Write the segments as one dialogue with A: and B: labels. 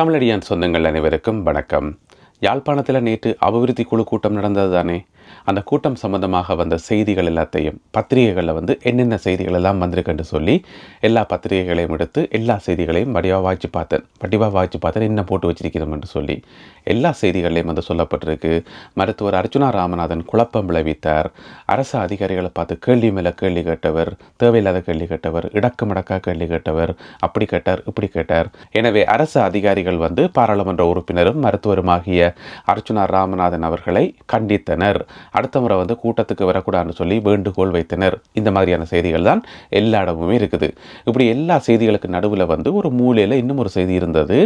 A: தமிழடியான் சொந்தங்கள் அனைவருக்கும் வணக்கம். யாழ்ப்பாணத்தில் நேற்று அபிவிருத்தி குழு கூட்டம் நடந்தது தானே அந்த கூட்டம் சம்பந்தமாக வந்த செய்திகள் எல்லாத்தையும் பத்திரிகைகளில் வந்து என்னென்ன செய்திகள் எல்லாம் வந்திருக்குன்னு சொல்லி எல்லா பத்திரிகைகளையும் எடுத்து எல்லா செய்திகளையும் வடிவாக வாய்ச்சி பார்த்தேன். வடிவாக வாய்ச்சி பார்த்தேன் என்ன போட்டு வச்சிருக்கிறோம் என்று சொல்லி. எல்லா செய்திகளையும் வந்து சொல்லப்பட்டிருக்கு. மருத்துவர் அர்ஜுனா ராமநாதன் குழப்பம் விளைவித்தார். அரசு அதிகாரிகளை பார்த்து கேள்வி மேலே கேள்வி கேட்டவர் தேவையில்லாத கேள்வி கேட்டவர் இடக்கு மடக்கா கேள்வி கேட்டவர் அப்படி கேட்டார் இப்படி கேட்டார். எனவே அரசு அதிகாரிகள் வந்து பாராளுமன்ற உறுப்பினரும் மருத்துவருமாகிய அர்ச்சுனா ராமநாதன் அவர்களை கண்டித்தனர். அடுத்த முறை வந்து கூட்டத்துக்கு வரக்கூடாதுன்னு சொல்லி வேண்டுகோள் வைத்தனர். இந்த மாதிரியான செய்திகள் தான் எல்லா இடமுமே இருக்குது. இப்படி எல்லா செய்திகளுக்கு நடுவில் வந்து ஒரு மூலையில் இன்னும் ஒரு செய்தி இருந்தது.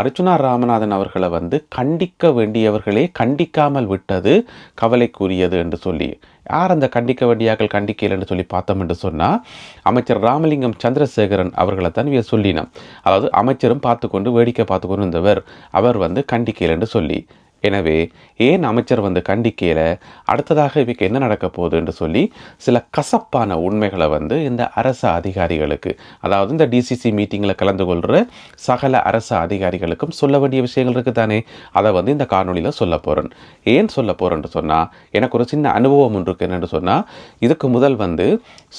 A: அர்ச்சுனா ராமநாதன் அவர்களை வந்து கண்டிக்க வேண்டியவர்களே கண்டிக்காமல் விட்டது கவலைக்குரியது என்று சொல்லி. யார் அந்த கண்டிக்க வேண்டியாக்கள் கண்டிக்கல என்று சொல்லி பார்த்தோம் என்று சொன்னால் அமைச்சர் ராமலிங்கம் சந்திரசேகரன் அவர்களை தான் இவர் சொல்லினோம் அதாவது அமைச்சரும் பார்த்து கொண்டு வேடிக்கை பார்த்து கொண்டு இருந்தவர். அவர் வந்து கண்டிக்கல என்று சொல்லி. எனவே ஏன் அமைச்சர் வந்து கண்டிக்கையில் அடுத்ததாக இவைக்கு என்ன நடக்க போகுது என்று சொல்லி சில கசப்பான உண்மைகளை வந்து இந்த அரசு அதிகாரிகளுக்கு அதாவது இந்த டிசிசி மீட்டிங்கில் கலந்து கொள்கிற சகல அரசு அதிகாரிகளுக்கும் சொல்ல வேண்டிய விஷயங்கள் இருக்குது தானே அதை வந்து இந்த காணொலியில் சொல்ல போகிறேன் ஏன் சொல்ல போகிறேன்னு சொன்னால் எனக்கு ஒரு சின்ன அனுபவம் ஒன்று இருக்கு என்னென்னு சொன்னால் இதுக்கு முதல் வந்து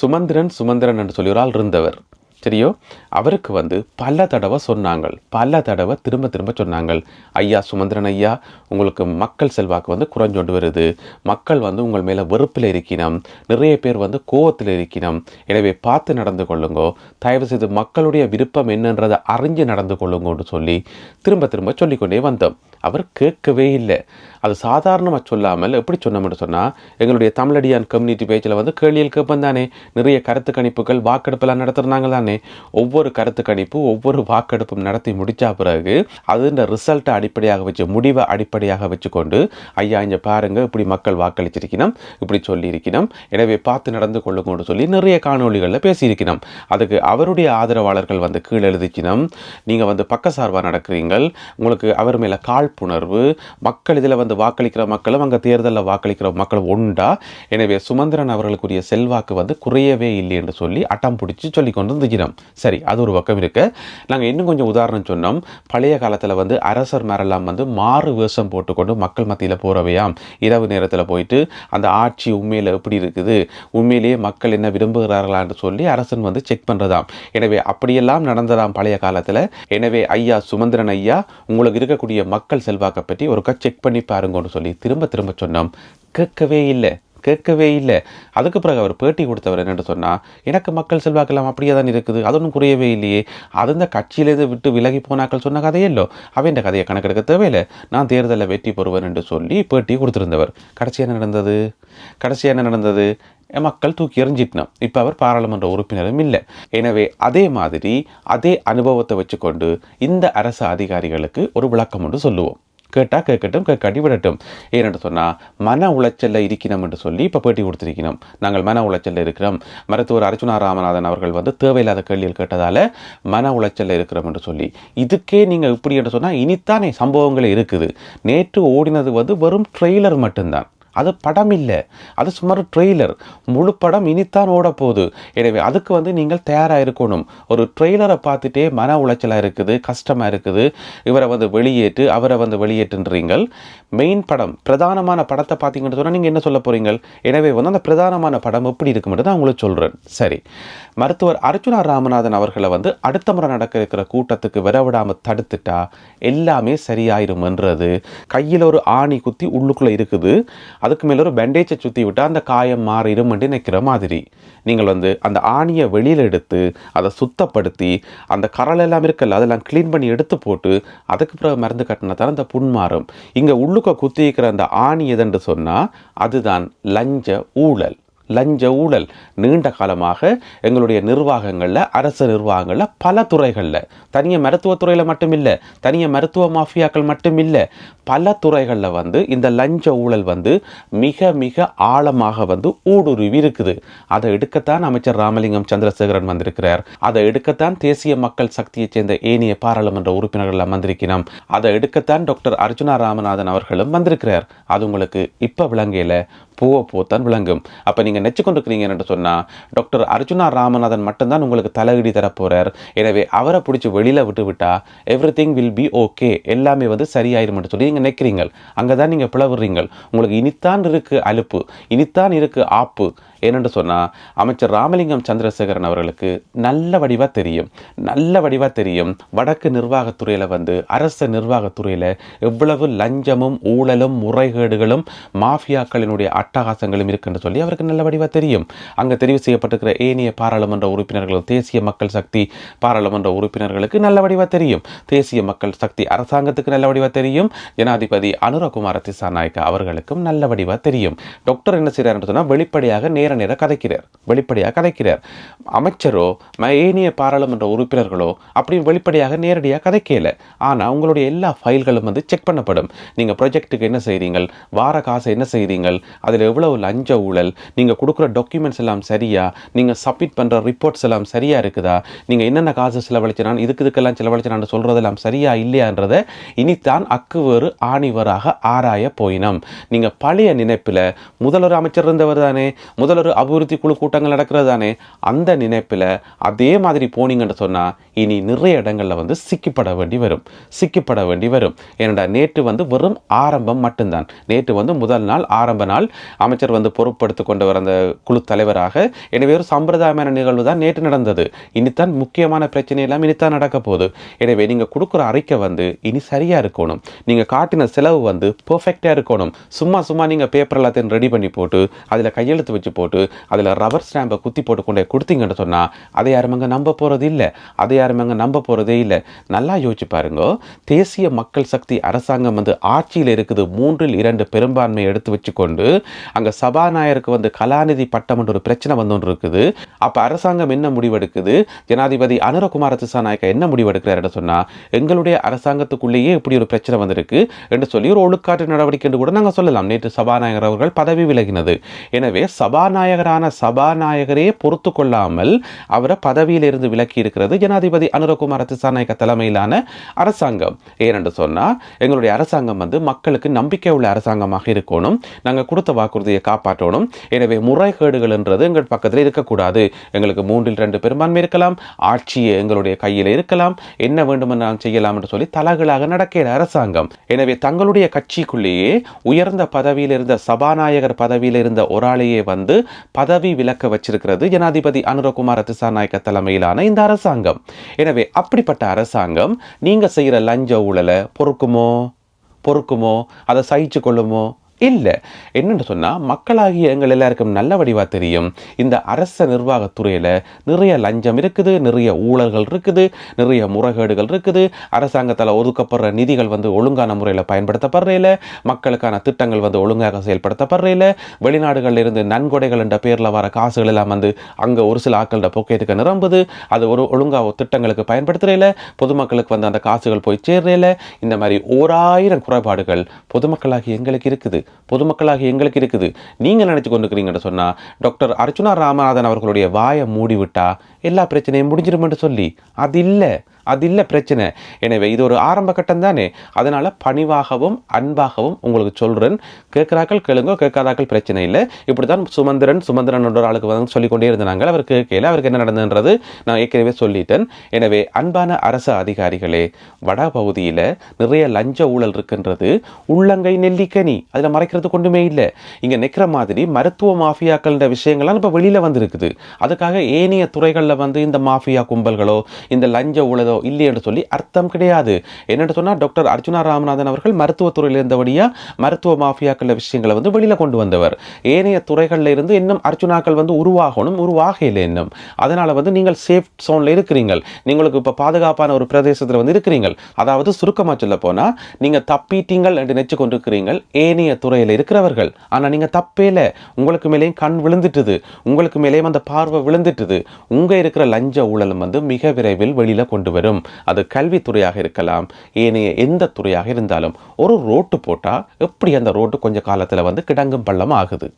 A: சுமந்திரன் சுமந்திரன் என்று சொல்லி ஒரு ஆள் இருந்தவர். சரியோ அவருக்கு வந்து பல தடவை சொன்னாங்க பல தடவை திரும்ப திரும்ப சொன்னாங்க ஐயா சுமந்திரன் ஐயா உங்களுக்கு மக்கள் செல்வாக்கு வந்து குறைஞ்சொண்டு வருது. மக்கள் வந்து உங்கள் மேலே வெறுப்பில் இருக்கணும் நிறைய பேர் வந்து கோவத்தில் இருக்கணும் எனவே பார்த்து நடந்து கொள்ளுங்கோ. தயவு செய்து மக்களுடைய விருப்பம் என்னன்றதை அறிஞ்சு நடந்து கொள்ளுங்கன்னு சொல்லி திரும்ப திரும்ப சொல்லிக்கொண்டே வந்தோம். அவர் கேட்கவே இல்லை. அது சாதாரணமாக சொல்லாமல் எப்படி சொன்னோம்னு சொன்னால் எங்களுடைய தமிழடியான் கம்யூனிட்டி பேஜில் வந்து கேள்வியில் கேட்போம் தானே. நிறைய கருத்து கணிப்புகள் வாக்கெடுப்பெல்லாம் நடத்துகிறாங்க தானே. ஒவ்வொரு கருத்து கணிப்பு ஒவ்வொரு வாக்கெடுப்பும் நடத்தி முடித்த பிறகு அதுன்ற ரிசல்ட்டை அடிப்படையாக வச்சு முடிவை அடிப்படையாக வச்சுக்கொண்டு ஐயா இங்கே பாருங்க இப்படி மக்கள் வாக்களிச்சிருக்கணும் இப்படி சொல்லியிருக்கணும் எனவே பார்த்து நடந்து கொள்ளுங்கன்னு சொல்லி நிறைய காணொளிகளில் பேசியிருக்கணும். அதுக்கு அவருடைய ஆதரவாளர்கள் வந்து கீழே எழுதிச்சினம் நீங்கள் வந்து பக்கசார்பாக நடக்கிறீங்கள் உங்களுக்கு அவர் மேலே காழ்ப்புணர்வு மக்கள் இதில் வந்து வாக்களிக்கிற மக்களும் அங்கே தேர்தலில் வாக்களிக்கிற மக்களும் உண்டா? எனவே சுமந்திரன் அவர்களுக்குரிய செல்வாக்கு வந்து குறையவே இல்லை என்று சொல்லி அட்டம் பிடிச்சி சொல்லி கொண்டு வந்துச்சினோம் சரி அது ஒரு பக்கம் இருக்கு. நாங்கள் இன்னும் கொஞ்சம் உதாரணம் சொன்னோம். பழைய காலத்தில் வந்து அரசர் மேரெல்லாம் வந்து மாறு வேஷம் போட்டுக்கொண்டு மக்கள் மத்தியில் போகிறவையாம் இரவு நேரத்தில் போயிட்டு அந்த ஆட்சி உண்மையில் எப்படி இருக்குது? உண்மையிலேயே மக்கள் என்ன விரும்புகிறார்களான்னு சொல்லி அரசன் வந்து செக் பண்ணுறதாம் எனவே அப்படியெல்லாம் நடந்ததாம் பழைய காலத்தில். எனவே ஐயா சுமந்திரன் ஐயா உங்களுக்கு இருக்கக்கூடிய மக்கள் செல்வாக்கை பற்றி ஒருக்கா செக் பண்ணி பாருங்கன்னு சொல்லி திரும்ப திரும்ப சொன்னோம். கேட்கவே இல்லை. கேட்கவே இல்லை. அதுக்கு பிறகு அவர் பேட்டி கொடுத்தவர் என்னென்னு சொன்னால் எனக்கு மக்கள் செல்வாக்கெல்லாம் அப்படியே தான் இருக்குது. அது ஒன்றும் குறையவே இல்லையே. அது இந்த கட்சியிலேருந்து விட்டு விலகி போனாக்கள் சொன்ன கதையே இல்லை? அவன் கதையை கணக்கெடுக்க தேவையில்லை. நான் தேர்தலில் வெற்றி பெறுவேன் என்று சொல்லி பேட்டி கொடுத்துருந்தவர். கடைசி என்ன நடந்தது? கடைசி என்ன நடந்தது? மக்கள் தூக்கி எறிஞ்சிட்டோம் இப்போ அவர் பாராளுமன்ற உறுப்பினரும் இல்லை. எனவே அதே மாதிரி அதே அனுபவத்தை வச்சுக்கொண்டு இந்த அரசு அதிகாரிகளுக்கு ஒரு விளக்கம் ஒன்று சொல்லுவோம். கேட்டால் கேட்கட்டும் கேட்காட்டி விடட்டும் ஏனென்று சொன்னால் மன உளைச்சலில் இருக்கணும் என்று சொல்லி இப்போ பேட்டி கொடுத்துருக்கணும் நாங்கள் மன உளைச்சலில் இருக்கிறோம். மருத்துவர் அர்ஜுனா ராமநாதன் அவர்கள் வந்து தேவையில்லாத கேள்வியில் கேட்டதால் மன உளைச்சலில் இருக்கிறோம் என்று சொல்லி. இதுக்கே நீங்கள் இப்படி என்று சொன்னால் இனித்தானே சம்பவங்கள் இருக்குது. நேற்று ஓடினது வந்து வெறும் ட்ரெய்லர் மட்டும்தான். அது படம் இல்லை அது சுமார் ட்ரெய்லர் முழு படம் இனித்தான் ஓடப்போகுது. எனவே அதுக்கு வந்து நீங்கள் தயாராக இருக்கணும் ஒரு ட்ரெய்லரை பார்த்துட்டே மன உளைச்சலாக இருக்குது கஷ்டமாக இருக்குது. இவரை வந்து வெளியேற்று அவரை வந்து வெளியேற்றுன்றீங்கள் மெயின் படம் பிரதானமான படத்தை பார்த்தீங்கன்னு சொன்னால் நீங்கள் என்ன சொல்ல போகிறீங்க எனவே வந்து அந்த பிரதானமான படம் எப்படி இருக்குமென்று தான் உங்களுக்கு சொல்கிறேன் சரி. மருத்துவர் அர்ஜுனா ராமநாதன் அவர்களை வந்து அடுத்த முறை நடக்க இருக்கிற கூட்டத்துக்கு விரவிடாமல் தடுத்துட்டா எல்லாமே சரியாயிரும்ன்றது. கையில் ஒரு ஆணி குத்தி உள்ளுக்குள்ளே இருக்குது. அதுக்கு மேலே ஒரு பேண்டேஜை சுற்றி விட்டால் அந்த காயம் மாறிடும் என்று நிற்கிற மாதிரி. நீங்கள் வந்து அந்த ஆணியை வெளியில் எடுத்து அதை சுத்தப்படுத்தி அந்த கரல் எல்லாம் இருக்கல அதெல்லாம் க்ளீன் பண்ணி எடுத்து போட்டு அதுக்கு பிறகு மருந்து கட்டினதால் அந்த புண் மாறும். இங்கே உள்ளுக்க குத்தி இருக்கிற அந்த ஆணி எதுன்னு சொன்னால் அதுதான் லஞ்ச ஊழல். லஞ்ச ஊழல் நீண்ட காலமாக எங்களுடைய நிர்வாகங்களில் அரசு நிர்வாகங்களில் பல துறைகளில் தனியாக மருத்துவத்துறையில் மட்டும் இல்லை தனியாக மருத்துவ மாஃபியாக்கள் மட்டும் இல்லை பல துறைகளில் வந்து இந்த லஞ்ச ஊழல் வந்து மிக மிக ஆழமாக வந்து ஊடுருவி இருக்குது. அதை எடுக்கத்தான் அமைச்சர் ராமலிங்கம் சந்திரசேகரன் வந்திருக்கிறார். அதை எடுக்கத்தான் தேசிய மக்கள் சக்தியைச் சேர்ந்த ஏனைய பாராளுமன்ற உறுப்பினர்கள் வந்திருக்கிறோம் அதை எடுக்கத்தான் டாக்டர் அர்ஜுனா ராமநாதன் அவர்களும் வந்திருக்கிறார். அது உங்களுக்கு இப்போ விளங்கையில் போக போத்தான் விளங்கும். அப்போ நீங்கள் நீங்கள் நெச்சு கொண்டிருக்கிறீங்கன்னு சொன்னால் டாக்டர் அர்ஜுனா ராமநாதன் மட்டும்தான் உங்களுக்கு தலையிடி தரப்போகிறார் எனவே அவரை பிடிச்சி வெளியில் விட்டு விட்டா everything will be okay எல்லாமே வந்து சரியாயிரும்னு சொல்லி நீங்கள் நிற்கிறீங்க அங்கே தான் நீங்கள் பிளவுறீங்க உங்களுக்கு இனித்தான் இருக்குது அலுப்பு. இனித்தான் இருக்குது ஆப்பு. ஏனென்று சொன்னால் அமைச்சர் ராமலிங்கம் சந்திரசேகரன் அவர்களுக்கு நல்ல வடிவாக தெரியும். நல்ல வடிவாக தெரியும். வடக்கு நிர்வாகத்துறையில் வந்து அரச நிர்வாகத்துறையில் எவ்வளவு லஞ்சமும் ஊழலும் முறைகேடுகளும் மாஃபியாக்களினுடைய அட்டகாசங்களும் இருக்குன்னு சொல்லி அவருக்கு நல்ல வடிவாக தெரியும். அங்கே தெரிவு செய்யப்பட்டிருக்கிற ஏனைய பாராளுமன்ற உறுப்பினர்களும் தேசிய மக்கள் சக்தி பாராளுமன்ற உறுப்பினர்களுக்கு நல்ல வடிவாக தெரியும். தேசிய மக்கள் சக்தி அரசாங்கத்துக்கு நல்ல வடிவாக தெரியும். ஜனாதிபதி அனுரகுமார திசாநாயக்க அவர்களுக்கும் நல்ல வடிவாக தெரியும். டாக்டர் என்ன செய்கிறார் சொன்னால் வெளிப்படையாக நேர நேர கதைக்கிறார். வெளிப்படையாக கதைக்கிறார். அமைச்சரோ ம- ஏனைய பாராளுமன்ற உறுப்பினர்களோ அப்படி வெளிப்படையாக நேரடியாக கதைக்கல. ஆனால் உங்களுடைய எல்லா ஃபைல்களும் வந்து செக் பண்ணப்படும். நீங்கள் ப்ரொஜெக்ட்டுக்கு என்ன செய்கிறீங்கள் வார காசு என்ன செய்கிறீங்கள் அதில் எவ்வளவு லஞ்ச ஊழல்? நீங்கள் கொடுக்குற டாக்குமெண்ட்ஸ் எல்லாம் சரியா? நீங்கள் சப்மிட் பண்ணுற ரிப்போர்ட்ஸ் எல்லாம் சரியா இருக்குதா? நீங்கள் என்னென்ன காசு செலவழிச்சினான் இதுக்கு இதுக்கெல்லாம் செலவழிச்சினான்னு சொல்கிறதெல்லாம் சரியா இல்லையான்றதை இனித்தான் அக்குவேறு ஆணிவராக ஆராய போயினம். நீங்கள் பழைய நினைப்பில் முதல்வர் அமைச்சர் இருந்தவர் தானே? முதலொரு அபிவிருத்தி குழு கூட்டங்கள் நடக்கிறது தானே அந்த நினைப்பில் அதே மாதிரி போனீங்கன்னு சொன்னால் இனி நிறைய இடங்களில் வந்து சிக்கிப்பட வேண்டி வரும். சிக்கிப்பட வேண்டி வரும். ஏனடா நேற்று வந்து வெறும் ஆரம்பம் மட்டும்தான். நேற்று வந்து முதல் நாள் ஆரம்ப நாள். அமைச்சர் வந்து பொறுப்படுத்தி கொண்டு வர அந்த குழு தலைவராக. எனவே ஒரு சம்பிரதாயமான நிகழ்வு தான் நேற்று நடந்தது. இனித்தான் முக்கியமான பிரச்சனை எல்லாம் இனித்தான் நடக்க போகுது. எனவே நீங்கள் கொடுக்குற அறிக்கை வந்து இனி சரியாக இருக்கணும். நீங்கள் காட்டின செலவு வந்து பர்ஃபெக்டாக இருக்கணும். சும்மா சும்மா நீங்கள் பேப்பர் எல்லாத்தையும் ரெடி பண்ணி போட்டு அதில் கையெழுத்து வச்சு போட்டு அதில் ரப்பர் ஸ்டாம்பை குத்தி போட்டு கொண்டே கொடுத்தீங்கன்னு சொன்னால் அதை யாரும் அங்கே நம்ப போகிறது இல்லை அதை யாரும் அங்கே நம்ப போகிறதே இல்லை. நல்லா யோசிச்சு பாருங்க. தேசிய மக்கள் சக்தி அரசாங்கம் வந்து ஆட்சியில் இருக்குது. மூன்றில் இரண்டு பெரும்பான்மை எடுத்து வச்சுக்கொண்டு அங்கே சபாநாயகருக்கு வந்து கலாநிதி பட்டம் ஒரு பிரச்சனை வந்து ஒன்று இருக்குது அப்போ அரசாங்கம் என்ன முடிவெடுக்குது? ஜனாதிபதி அனுரகுமார திசாநாயக்கா என்ன முடிவெடுக்கிறார் சொன்னால் எங்களுடைய அரசாங்கத்துக்குள்ளேயே இப்படி ஒரு பிரச்சனை வந்திருக்கு என்று சொல்லி ஒரு ஒழுக்காற்று நடவடிக்கை என்று கூட நாங்கள் சொல்லலாம். நேற்று சபாநாயகர் அவர்கள் பதவி விலகினது. எனவே சபாநாயகரான சபாநாயகரே பொறுத்து கொள்ளாமல் அவரை பதவியிலிருந்து விலக்கி இருக்கிறது ஜனாதிபதி அனுரகுமார திசாநாயக்க தலைமையிலான அரசாங்கம். ஏனென்று சொன்னால் எங்களுடைய அரசாங்கம் வந்து மக்களுக்கு நம்பிக்கை உள்ள அரசாங்கமாக இருக்கணும். நாங்கள் கொடுத்த வாக்குறுதியை காப்பாற்றணும். எனவே முறைகேடுகள் என்றது எங்கள் பக்கத்தில் இருக்கக்கூடாது. எங்களுக்கு மூன்றில் ரெண்டு பெரும்பான்மை இருக்கலாம். ஆட்சியை எங்களுடைய கையில் இருக்கலாம். என்ன வேண்டுமென்றாலும் செய்யலாம் என்று சொல்லி தலகளாக நடக்கிற அரசாங்கம். எனவே தங்களுடைய கட்சிக்குள்ளேயே உயர்ந்த பதவியில் இருந்த சபாநாயகர் பதவியில் இருந்த ஒரு ஆளையே வந்து பதவி விலக்க வச்சிருக்கிறது ஜனாதிபதி அனுரகுமார திசாநாயக்க தலைமையிலான இந்த அரசாங்கம். எனவே அப்படிப்பட்ட அரசாங்கம் நீங்கள் செய்கிற லஞ்ச ஊழலை பொறுக்குமோ? பொறுக்குமோ? அதை சகிச்சு கொள்ளுமோ இல்லை. என்னென்னு சொன்னால் மக்களாகிய எங்கள் எல்லாருக்கும் நல்ல வடிவாக தெரியும். இந்த அரச நிர்வாகத்துறையில் நிறைய லஞ்சம் இருக்குது நிறைய ஊழல்கள் இருக்குது நிறைய முறைகேடுகள் இருக்குது. அரசாங்கத்தால் ஒதுக்கப்படுற நிதிகள் வந்து ஒழுங்கான முறையில் பயன்படுத்தப்படுறையில் மக்களுக்கான திட்டங்கள் வந்து ஒழுங்காக செயல்படுத்தப்படுறையில் வெளிநாடுகளில் இருந்து நன்கொடைகள் என்ற பேரில் வர காசுகள் எல்லாம் வந்து அங்கே ஒரு சில ஆட்களோட பொக்கெட்டுக்கு நிரம்புது. அது ஒரு ஒழுங்காக திட்டங்களுக்கு பயன்படுத்துறையில் பொதுமக்களுக்கு வந்து அந்த காசுகள் போய் சேர்றையில் இந்த மாதிரி ஓராயிரம் குறைபாடுகள் பொதுமக்களாகி எங்களுக்கு இருக்குது. பொதுமக்களாக எங்களுக்கு இருக்குது. நீங்கள் நினச்சி கொண்டுக்கிறீங்கன்னு சொன்னால் டாக்டர் அர்ச்சுனா ராமநாதன் அவர்களுடைய வாயை மூடிவிட்டா எல்லா பிரச்சனையும் முடிஞ்சிருமென்று சொல்லி அது இல்லை. அது இல்லை பிரச்சனை. எனவே இது ஒரு ஆரம்ப கட்டம் தானே. அதனால் பணிவாகவும் அன்பாகவும் உங்களுக்கு சொல்கிறேன் கேட்குறாக்கள் கேளுங்க கேட்காதாக்கள் பிரச்சனை இல்லை. இப்படி தான் சுமந்திரன் சுமந்திரன் என்ற ஒரு ஆளுக்கு வந்து சொல்லிக்கொண்டே இருந்தாங்க அவர் கேட்கல அவருக்கு என்ன நடந்ததுன்றது நான் ஏற்கனவே சொல்லிட்டேன். எனவே அன்பான அரசு அதிகாரிகளே வட பகுதியில் நிறைய லஞ்ச ஊழல் இருக்கின்றது. உள்ளங்கை நெல்லிக்கனி அதில் மறைக்கிறது கொண்டுமே இல்லை. இங்கே நிற்கிற மாதிரி மருத்துவ மாஃபியாக்கள்ன்ற விஷயங்கள்லாம் இப்போ வெளியில் வந்திருக்குது. அதுக்காக ஏனைய துறைகளில் வந்து இந்த மாஃபியா கும்பல்களோ இந்த லஞ்ச ஊழலோ இல்லை என்று சொல்லி அர்த்தம் கிடையாது. என்னென்னு சொன்னால் டாக்டர் அர்ஜுனா ராமநாதன் அவர்கள் மருத்துவத்துறையில் இருந்தபடியாக மருத்துவ மாஃபியாக்கள் விஷயங்களை வந்து வெளியில் கொண்டு வந்தவர். ஏனைய துறைகளில் இருந்து இன்னும் அர்ஜுனாக்கள் வந்து உருவாகணும் உருவாகல இன்னும். அதனால் வந்து நீங்கள் சேஃப் சோனில் இருக்கிறீங்கள். நீங்களுக்கு இப்போ பாதுகாப்பான ஒரு பிரதேசத்தில் வந்து இருக்கிறீங்கள். அதாவது சுருக்கமாக சொல்ல போனால் நீங்கள் தப்பிட்டீங்கள் என்று நினச்சி கொண்டிருக்கிறீங்கள் ஏனைய துறையில் இருக்கிறவர்கள். ஆனால் நீங்கள் தப்பே இல்லை. உங்களுக்கு மேலேயும் கண் விழுந்துட்டுது. உங்களுக்கு மேலேயும் அந்த பார்வை விழுந்துட்டுது. உங்கள் இருக்கிற லஞ்ச ஊழலும் வந்து மிக விரைவில் வெளியில் கொண்டு வரும் அது கல்வித்துறையாக இருக்கலாம் ஏனைய எந்த துறையாக இருந்தாலும் ஒரு ரோட்டு போட்டால் எப்படி அந்த ரோட்டு கொஞ்சம் காலத்தில் வந்து கிடங்கும் பள்ளம் ஆகுது?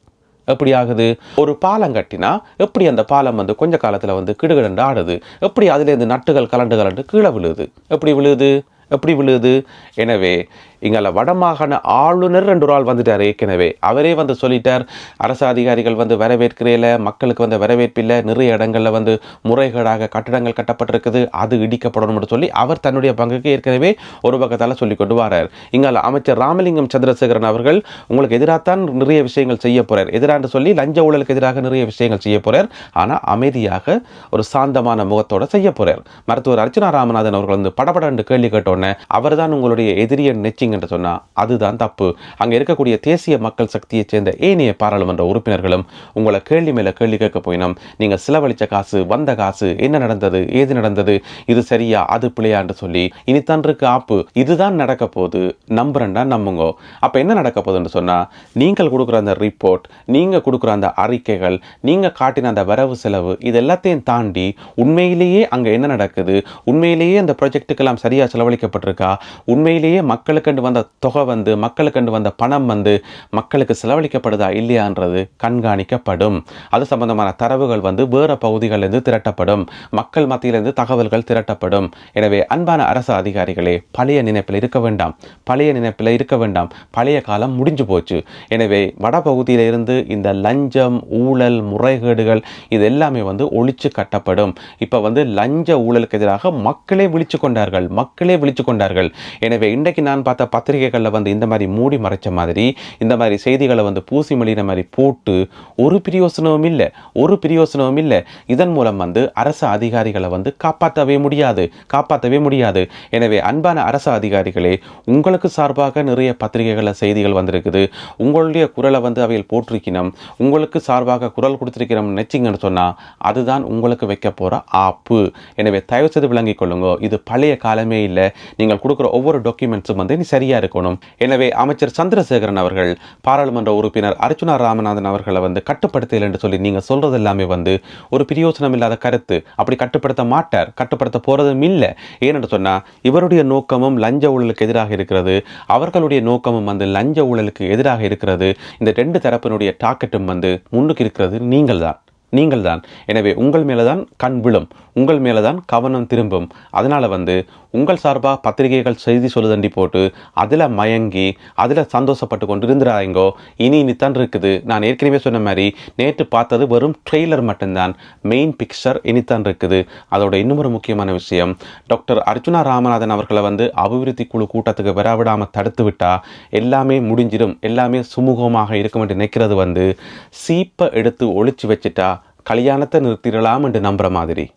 A: எப்படி ஆகுது? ஒரு பாலம் கட்டினா எப்படி அந்த பாலம் வந்து கொஞ்ச காலத்தில் வந்து கிடுகிடண்டு ஆடுது? எப்படி அதுலேருந்து நட்டுகள் கலண்டு கலண்டு கீழே விழுது? எப்படி விழுது? எப்படி விழுது? எனவே இங்கே வடமாகாண ஆளுநர் ரெண்டு நாள் ஆள் வந்துட்டார் ஏற்கனவே. அவரே வந்து சொல்லிட்டார் அரசு அதிகாரிகள் வந்து வரவேற்கிறேல மக்களுக்கு வந்து வரவேற்பில்லை நிறைய இடங்களில் வந்து முறைகேடாக கட்டடங்கள் கட்டப்பட்டிருக்குது அது இடிக்கப்படணும்னு சொல்லி அவர் தன்னுடைய பங்குக்கு ஏற்கனவே ஒரு பக்கத்தால் சொல்லி கொண்டு வரார். இங்கே அமைச்சர் ராமலிங்கம் சந்திரசேகரன் அவர்கள் உங்களுக்கு எதிராகத்தான் நிறைய விஷயங்கள் செய்ய போகிறார் எதிரான்னு சொல்லி லஞ்ச ஊழலுக்கு எதிராக நிறைய விஷயங்கள் செய்ய போகிறார் ஆனால் அமைதியாக ஒரு சாந்தமான முகத்தோட செய்ய போகிறார் மருத்துவர் அர்ச்சனா ராமநாதன் அவர்கள் வந்து படபடன்று கேள்வி கேட்டோன்னே அவர் தான் உங்களுடைய எதிரிய நெச்சிங் என்று சொன்னால் அதுதான் தப்பு. அங்கே இருக்கக்கூடிய தேசிய மக்கள் சக்தியைச் சேர்ந்த ஏனைய பாராளுமன்ற உறுப்பினர்களும் உங்களை கேள்வி மேலே கேள்வி கேட்க போயினோம். நீங்கள் செலவழிச்ச காசு வந்த காசு என்ன நடந்தது ஏது நடந்தது இது சரியா அது பிள்ளையான்னு சொல்லி இனித்தான் இருக்கு ஆப்பு. இதுதான் நடக்க போகுது. நம்புறேன்டா நம்புங்க. அப்போ என்ன நடக்க போகுதுன்னு சொன்னால் நீங்கள் கொடுக்குற அந்த ரிப்போர்ட் நீங்கள் கொடுக்குற அந்த அறிக்கைகள் நீங்கள் காட்டின அந்த வரவு செலவு இது எல்லாத்தையும் தாண்டி உண்மையிலேயே அங்கே என்ன நடக்குது? உண்மையிலேயே அந்த ப்ராஜெக்ட்டுக்கெல்லாம் சரியாக செலவழிக்கப்பட்டிருக்கா? உண்மையிலேயே மக்களுக்கு மக்களுக்கண்டு வந்த தொகை வந்து மக்களுக்கண்டு வந்த பணம் வந்து மக்களுக்கு செலவழிக்கப்படுதா இல்லையான்றது கண்காணிக்கப்படும். அது சம்பந்தமான தரவுகள் வந்து வேறு பகுதிகளிலிருந்து திரட்டப்படும். மக்கள் மத்தியிலிருந்து தகவல்கள் திரட்டப்படும். எனவே அன்பான அரசு அதிகாரிகளே பழைய நினைப்பில் இருக்க வேண்டாம். பழைய நினைப்பில் இருக்க வேண்டாம். பழைய காலம் முடிஞ்சு போச்சு. எனவே வடபகுதியிலிருந்து இந்த லஞ்சம் ஊழல் முறைகேடுகள் இது எல்லாமே வந்து ஒழிச்சு கட்டப்படும். இப்போ வந்து லஞ்ச ஊழலுக்கு எதிராக மக்களே விழிச்சு கொண்டார்கள். மக்களே விழிச்சு கொண்டார்கள். எனவே இன்றைக்கு நான் பார்த்த பத்திரிகைகளில் வந்து இந்த மாதிரி மூடி மறைச்ச மாதிரி இந்த மாதிரி செய்திகளை வந்து பூசி மொழின மாதிரி போட்டு ஒரு பிரியோசனவும் இல்லை ஒரு பிரியோசனவும் இல்லை. இதன் மூலம் வந்து அரசு அதிகாரிகளை வந்து காப்பாற்றவே முடியாது காப்பாற்றவே முடியாது. எனவே அன்பான அரசு அதிகாரிகளே உங்களுக்கு சார்பாக நிறைய பத்திரிகைகளில் செய்திகள் வந்திருக்குது. உங்களுடைய குரலை வந்து அவையில் போட்டிருக்கணும் உங்களுக்கு சார்பாக குரல் கொடுத்துருக்கிறோம் நினைச்சிங்கன்னு சொன்னால் அதுதான் உங்களுக்கு வைக்க போகிற ஆப்பு. எனவே தயவு செய்து விளங்கிக் கொள்ளுங்க இது பழைய காலமே இல்லை. நீங்கள் கொடுக்குற ஒவ்வொரு டாக்குமெண்ட்ஸும் வந்து சரியாக இருக்கணும். எனவே அமைச்சர் சந்திரசேகரன் அவர்கள் பாராளுமன்ற உறுப்பினர் அர்ச்சுனா ராமநாதன் அவர்களை வந்து கட்டுப்படுத்தல என்று சொல்லி நீங்கள் சொல்கிறது எல்லாமே வந்து ஒரு பிரயோசனம் இல்லாத கருத்து. அப்படி கட்டுப்படுத்த மாட்டார் கட்டுப்படுத்த போகிறதும் இல்லை. ஏனென்று சொன்னால் இவருடைய நோக்கமும் லஞ்ச ஊழலுக்கு எதிராக இருக்கிறது. அவர்களுடைய நோக்கமும் வந்து லஞ்ச ஊழலுக்கு எதிராக இருக்கிறது. இந்த ரெண்டு தரப்பினுடைய டாக்கெட்டும் வந்து முன்னுக்கு இருக்கிறது. நீங்கள் தான் நீங்கள் தான் எனவே உங்கள் மேலே தான் கண் விழும். உங்கள் மேலே தான் கவனம் திரும்பும். அதனால் வந்து உங்கள் சார்பாக பத்திரிகைகள் செய்தி சொல்லுதண்டி போட்டு அதில் மயங்கி அதில் சந்தோஷப்பட்டு கொண்டு இருந்துறாங்கோ இனி இனித்தான் இருக்குது. நான் ஏற்கனவே சொன்ன மாதிரி நேற்று பார்த்தது வெறும் ட்ரெய்லர் மட்டும்தான். மெயின் பிக்சர் இனித்தான் இருக்குது. அதோட இன்னும் ஒரு முக்கியமான விஷயம் டாக்டர் அர்ஜுனா ராமநாதன் அவர்களை வந்து அபிவிருத்தி குழு கூட்டத்துக்கு வரவிடாமல் தடுத்து விட்டால் எல்லாமே முடிஞ்சிடும். எல்லாமே சுமூகமாக இருக்கும் என்று நினைக்கிறது வந்து சீப்பை எடுத்து ஒழிச்சு வச்சுட்டா கல்யாணத்தை நிறுத்திடலாம் என்று நம்புற மாதிரி.